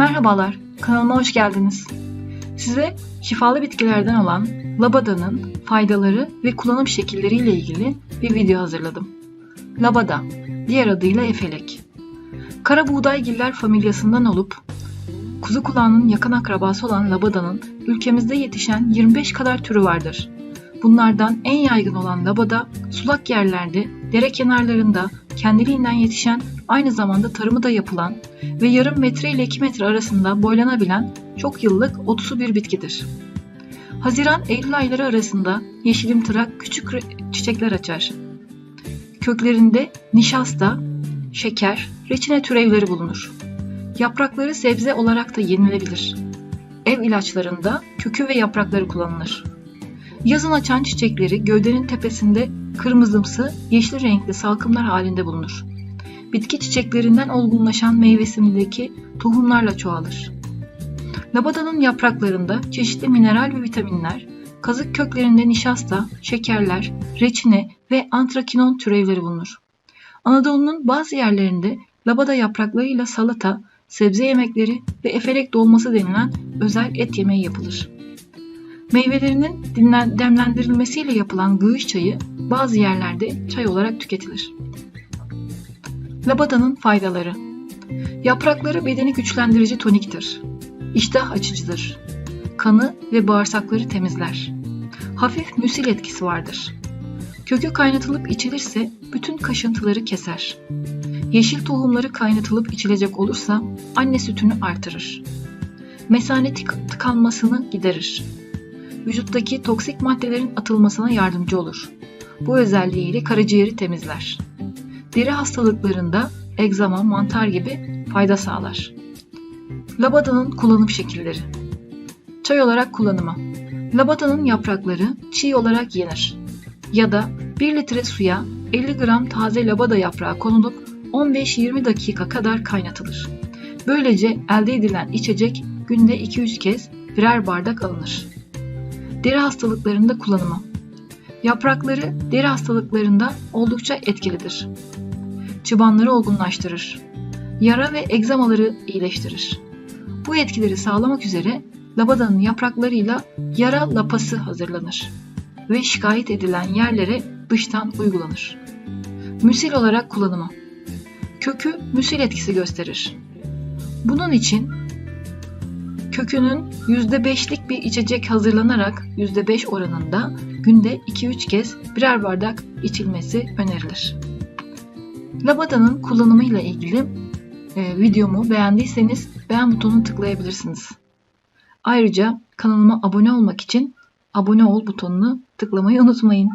Merhabalar, kanalıma hoş geldiniz. Size şifalı bitkilerden olan labadanın faydaları ve kullanım şekilleriyle ilgili bir video hazırladım. Labada, diğer adıyla efelek. Kara buğdaygiller familyasından olup kuzu kulağının yakın akrabası olan labadanın ülkemizde yetişen 25 kadar türü vardır. Bunlardan en yaygın olan labada sulak yerlerde, dere kenarlarında kendiliğinden yetişen, aynı zamanda tarımı da yapılan ve yarım metre ile 2 metre arasında boylanabilen çok yıllık otsu bir bitkidir. Haziran-Eylül ayları arasında yeşilimtırak küçük çiçekler açar. Köklerinde nişasta, şeker, reçine türevleri bulunur. Yaprakları sebze olarak da yenilebilir. Ev ilaçlarında kökü ve yaprakları kullanılır. Yazın açan çiçekleri gövdenin tepesinde kırmızımsı, yeşil renkli salkımlar halinde bulunur. Bitki çiçeklerinden olgunlaşan meyvesindeki tohumlarla çoğalır. Labadanın yapraklarında çeşitli mineral ve vitaminler, kazık köklerinde nişasta, şekerler, reçine ve antrakinon türevleri bulunur. Anadolu'nun bazı yerlerinde labada yapraklarıyla salata, sebze yemekleri ve efelek dolması denilen özel et yemeği yapılır. Meyvelerinin dinlen, demlendirilmesiyle yapılan gığış çayı bazı yerlerde çay olarak tüketilir. Labadanın faydaları Yaprakları bedeni güçlendirici toniktir. İştah açıcıdır. Kanı ve bağırsakları temizler. Hafif müsil etkisi vardır. Kökü kaynatılıp içilirse bütün kaşıntıları keser. Yeşil tohumları kaynatılıp içilecek olursa anne sütünü artırır. Mesane tıkanmasını giderir vücuttaki toksik maddelerin atılmasına yardımcı olur. Bu özelliğiyle karaciğeri temizler. Deri hastalıklarında egzama, mantar gibi fayda sağlar. Labadanın kullanım şekilleri Çay olarak kullanımı Labadanın yaprakları çiğ olarak yenir ya da 1 litre suya 50 gram taze labada yaprağı konulup 15-20 dakika kadar kaynatılır. Böylece elde edilen içecek günde 2-3 kez birer bardak alınır. Deri hastalıklarında kullanımı. Yaprakları deri hastalıklarında oldukça etkilidir. Çıbanları olgunlaştırır. Yara ve egzamaları iyileştirir. Bu etkileri sağlamak üzere labadanın yapraklarıyla yara lapası hazırlanır ve şikayet edilen yerlere dıştan uygulanır. Müsil olarak kullanımı. Kökü müsil etkisi gösterir. Bunun için Kökünün %5'lik bir içecek hazırlanarak %5 oranında günde 2-3 kez birer bardak içilmesi önerilir. Labadanın kullanımıyla ilgili e, videomu beğendiyseniz beğen butonunu tıklayabilirsiniz. Ayrıca kanalıma abone olmak için abone ol butonunu tıklamayı unutmayın.